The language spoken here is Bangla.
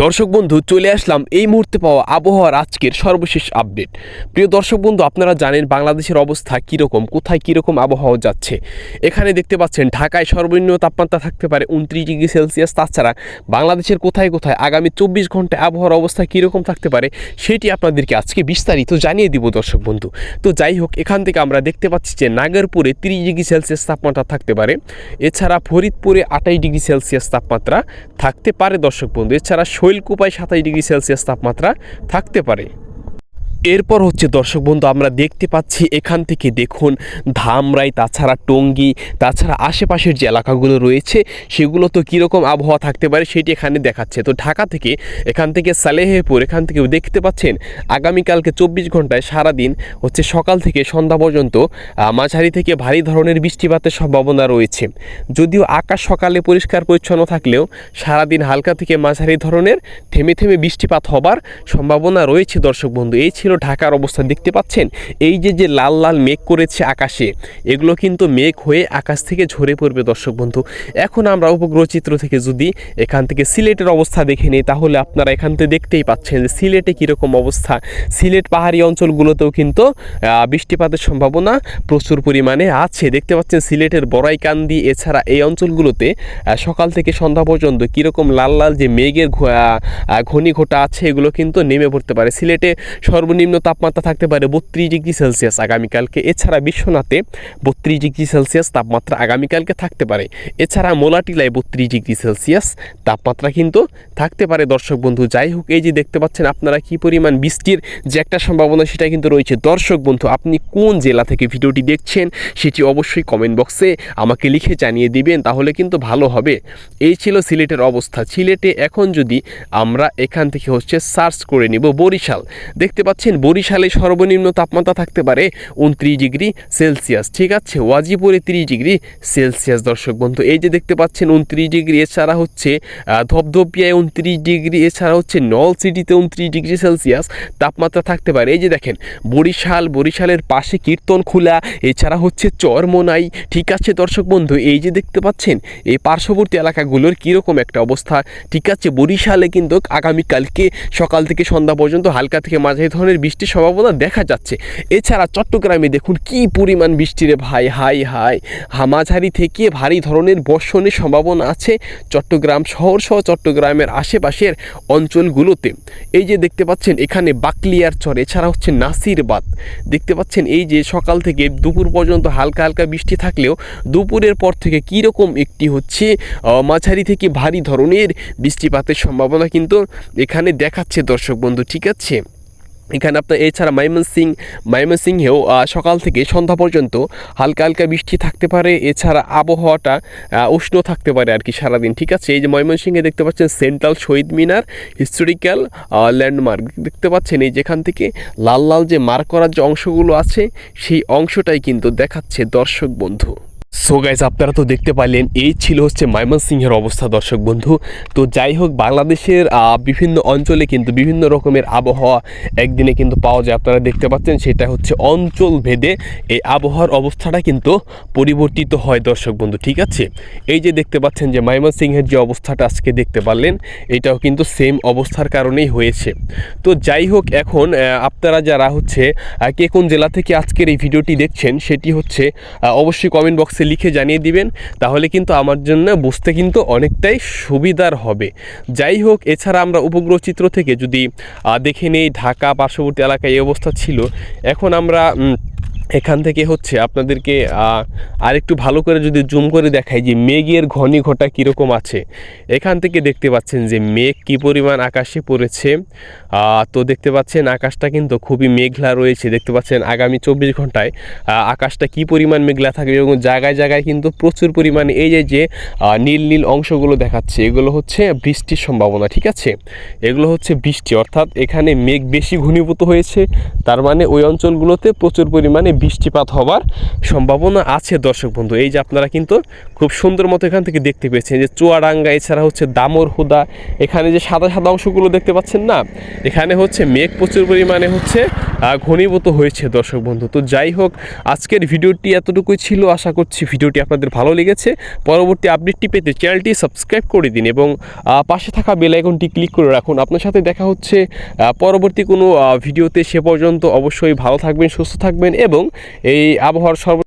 দর্শক বন্ধু, চলে আসলাম এই মুহূর্তে পাওয়া আবহাওয়ার আজকের সর্বশেষ আপডেট। প্রিয় দর্শক বন্ধু, আপনারা জানেন বাংলাদেশের অবস্থা কীরকম, কোথায় কীরকম আবহাওয়া যাচ্ছে। এখানে দেখতে পাচ্ছেন, ঢাকায় সর্বনিম্ন তাপমাত্রা থাকতে পারে উনত্রিশ ডিগ্রি সেলসিয়াস। তাছাড়া বাংলাদেশের কোথায় কোথায় আগামী চব্বিশ ঘন্টায় আবহাওয়ার অবস্থা কীরকম থাকতে পারে, সেটি আপনাদেরকে আজকে বিস্তারিত জানিয়ে দিব দর্শক বন্ধু। তো যাই হোক, এখান থেকে আমরা দেখতে পাচ্ছি যে, নাগরপুরে তিরিশ ডিগ্রি সেলসিয়াস তাপমাত্রা থাকতে পারে। এছাড়া ফরিদপুরে আটাইশ ডিগ্রি সেলসিয়াস তাপমাত্রা থাকতে পারে দর্শক বন্ধু। এছাড়া শৈলকুপায় সাতাশ ডিগ্রি সেলসিয়াস তাপমাত্রা থাকতে পারে। এরপর হচ্ছে দর্শক বন্ধু, আমরা দেখতে পাচ্ছি এখান থেকে দেখুন ধামরাই, তাছাড়া টঙ্গী, তাছাড়া আশেপাশের যে এলাকাগুলো রয়েছে, সেগুলো তো কীরকম আবহাওয়া থাকতে পারে সেটি এখানে দেখাচ্ছে। তো ঢাকা থেকে, এখান থেকে সালেহেপুর, এখান থেকেও দেখতে পাচ্ছেন আগামীকালকে চব্বিশ ঘন্টায় সারাদিন হচ্ছে সকাল থেকে সন্ধ্যা পর্যন্ত মাঝারি থেকে ভারী ধরনের বৃষ্টিপাতের সম্ভাবনা রয়েছে। যদিও আকাশ সকালে পরিষ্কার পরিচ্ছন্ন থাকলেও সারাদিন হালকা থেকে মাঝারি ধরনের থেমে থেমে বৃষ্টিপাত হবার সম্ভাবনা রয়েছে দর্শক বন্ধু। এই ছিল ঢাকার অবস্থা দেখতে পাচ্ছেন? এই যে যে লাল লাল মেঘ করেছে আকাশে এগুলো কিন্তু মেঘ হয়ে আকাশ থেকে ঝরে পড়বে দর্শক বন্ধু। এখন আমরা উপগ্রহ চিত্র থেকে যদি এখান থেকে সিলেটের অবস্থা দেখে নিই তাহলে আপনারা এখান থেকে দেখতেই পাচ্ছেন যে সিলেটে কীরকম অবস্থা। সিলেট পাহাড়ি অঞ্চলগুলোতেও কিন্তু বৃষ্টিপাতের সম্ভাবনা প্রচুর পরিমাণে আছে। দেখতে পাচ্ছেন সিলেটের বড়াইকান্দি এছাড়া এই অঞ্চলগুলোতে সকাল থেকে সন্ধ্যা পর্যন্ত কীরকম লাল লাল যে মেঘের ঘ- আহ, আহ, আছে এগুলো কিন্তু নেমে পড়তে পারে। সিলেটে সর্বনিম্ন তাপমাত্রা থাকতে পারে বত্রিশ ডিগ্রি সেলসিয়াস আগামীকালকে। এছাড়া বিশ্বনাথে বত্রিশ ডিগ্রি সেলসিয়াস তাপমাত্রা আগামীকালকে থাকতে পারে। এছাড়া মোলাটিলায় বত্রিশ ডিগ্রি সেলসিয়াস তাপমাত্রা কিন্তু থাকতে পারে। দর্শক বন্ধু, যাই হোক, এই যে দেখতে পাচ্ছেন আপনারা কি পরিমাণ বৃষ্টির যে একটা সম্ভাবনা, সেটা কিন্তু রয়েছে। দর্শক বন্ধু, আপনি কোন জেলা থেকে ভিডিওটি দেখছেন, সেটি অবশ্যই কমেন্ট বক্সে আমাকে লিখে জানিয়ে দিবেন, তাহলে কিন্তু ভালো হবে। এই ছিল সিলেটের অবস্থা। সিলেটে এখন যদি আমরা এখান থেকে হচ্ছে সার্চ করে নিব বরিশাল, দেখতে পাচ্ছেন বরিশালে সর্বনিম্ন তাপমাত্রা থাকতে পারে উনত্রিশ ডিগ্রি সেলসিয়াস। ঠিক আছে, ওয়াজিপুরে তিরিশ ডিগ্রি সেলসিয়াস। দর্শক বন্ধু, এই যে দেখতে পাচ্ছেন, উনত্রিশ ডিগ্রি, এছাড়া হচ্ছে ধপধপিয়ায় উনত্রিশ ডিগ্রি, এছাড়া হচ্ছে নল সিটিতে উনত্রিশ ডিগ্রি সেলসিয়াস তাপমাত্রা থাকতে পারে। এই যে দেখেন, বরিশাল, বরিশালের পাশে কীর্তনখোলা, এছাড়া হচ্ছে চরমোনাই। ঠিক আছে দর্শক বন্ধু, এই যে দেখতে পাচ্ছেন, এই পার্শ্ববর্তী এলাকাগুলোর কীরকম একটা অবস্থা। ঠিক আছে, বরিশালে কিন্তু আগামীকালকে সকাল থেকে সন্ধ্যা পর্যন্ত হালকা থেকে মাঝারি ধরনের বৃষ্টির সম্ভাবনা দেখা যাচ্ছে। এছাড়া চট্টগ্রামে দেখুন কি পরিমাণ বৃষ্টি রে ভাই, হাই হাই। হা মাঝারি থেকে ভারী ধরনের বর্ষণের সম্ভাবনা আছে চট্টগ্রাম শহর সহ চট্টগ্রামের আশেপাশের অঞ্চলগুলোতে। এই যে দেখতে পাচ্ছেন এখানে বাকলিয়ার চর, এছাড়া হচ্ছে নাসিরবাদ। দেখতে পাচ্ছেন এই যে সকাল থেকে দুপুর পর্যন্ত হালকা হালকা বৃষ্টি থাকলেও দুপুরের পর থেকে কীরকম একটি হচ্ছে মাঝারি থেকে ভারী ধরনের বৃষ্টিপাতের সম্ভাবনা কিন্তু এখানে দেখাচ্ছে দর্শক বন্ধু, ঠিক আছে? এখানে আপনার এছাড়া ময়মনসিং ময়মনসিংহেও সকাল থেকে সন্ধ্যা পর্যন্ত হালকা হালকা বৃষ্টি থাকতে পারে। এছাড়া আবহাওয়াটা উষ্ণ থাকতে পারে আর কি সারাদিন, ঠিক আছে? এই যে ময়মনসিংহে দেখতে পাচ্ছেন central Shaheed Minar, historical landmark. দেখতে পাচ্ছেন এই যেখান থেকে লাল লাল যে মার্ক করার যে অংশগুলো আছে, সেই অংশটাই কিন্তু দেখাচ্ছে দর্শক বন্ধু। সো গাইজ আপনারা তো দেখতে পারলেন, এই ছিল হচ্ছে ময়মনসিংহের অবস্থা দর্শক বন্ধু। তো যাই হোক, বাংলাদেশের বিভিন্ন অঞ্চলে কিন্তু বিভিন্ন রকমের আবহাওয়া একদিনে কিন্তু পাওয়া যায়। আপনারা দেখতে পাচ্ছেন, সেটা হচ্ছে অঞ্চল ভেদে এই আবহাওয়ার অবস্থাটা কিন্তু পরিবর্তিত হয় দর্শক বন্ধু, ঠিক আছে? এই যে দেখতে পাচ্ছেন যে ময়মনসিংহের যে অবস্থাটা আজকে দেখতে পারলেন, এটাও কিন্তু সেম অবস্থার কারণেই হয়েছে। তো যাই হোক, এখন আপনারা যারা হচ্ছে কে কোন জেলা থেকে আজকের এই ভিডিওটি দেখছেন, সেটি হচ্ছে অবশ্যই কমেন্ট বক্সে লিখে জানিয়ে দিবেন, তাহলে কিন্তু আমার জন্য বুঝতে কিন্তু অনেকটাই সুবিধার হবে। যাই হোক, এছাড়া আমরা উপগ্রহ চিত্র থেকে যদি দেখে নেই, ঢাকা পার্শ্ববর্তী এলাকায় এই অবস্থা ছিল, এখন আমরা এখান থেকে হচ্ছে আপনাদেরকে আরেকটু ভালো করে যদি জুম করে দেখাই যে মেঘের ঘনি ঘটা কীরকম আছে। এখান থেকে দেখতে পাচ্ছেন যে মেঘ কী পরিমাণ আকাশে পড়েছে। তো দেখতে পাচ্ছেন আকাশটা কিন্তু খুবই মেঘলা রয়েছে। দেখতে পাচ্ছেন আগামী চব্বিশ ঘন্টায় আকাশটা কী পরিমাণ মেঘলা থাকবে এবং জায়গায় জায়গায় কিন্তু প্রচুর পরিমাণে এই যে যে নীল নীল অংশগুলো দেখাচ্ছে। এগুলো হচ্ছে বৃষ্টির সম্ভাবনা, ঠিক আছে? এগুলো হচ্ছে বৃষ্টি, অর্থাৎ এখানে মেঘ বেশি ঘনীভূত হয়েছে। তার মানে ওই অঞ্চলগুলোতে প্রচুর পরিমাণে বৃষ্টিপাত হওয়ার সম্ভাবনা আছে, দর্শক বন্ধু। এই যে আপনারা কিন্তু খুব সুন্দর মতো এখান থেকে দেখতে পেয়েছেন যে চুয়াডাঙ্গা, এছাড়া হচ্ছে দামর হুদা এখানে যে সাদা সাদা অংশগুলো দেখতে পাচ্ছেন না, এখানে হচ্ছে মেঘ প্রচুর পরিমাণে হচ্ছে ঘনীভূত হয়েছে, দর্শক বন্ধু। তো যাই হোক, আজকের ভিডিওটি এতটুকুই ছিল। আশা করছি ভিডিওটি আপনাদের ভালো লেগেছে। পরবর্তী আপডেটটি পেতে চ্যানেলটি সাবস্ক্রাইব করে দিন এবং পাশে থাকা বেল আইকনটি ক্লিক করে রাখুন। আপনার সাথে দেখা হচ্ছে পরবর্তী কোনো ভিডিওতে সে পর্যন্ত অবশ্যই ভালো থাকবেন, সুস্থ থাকবেন এবং এই আবহাওয়ার সর্ব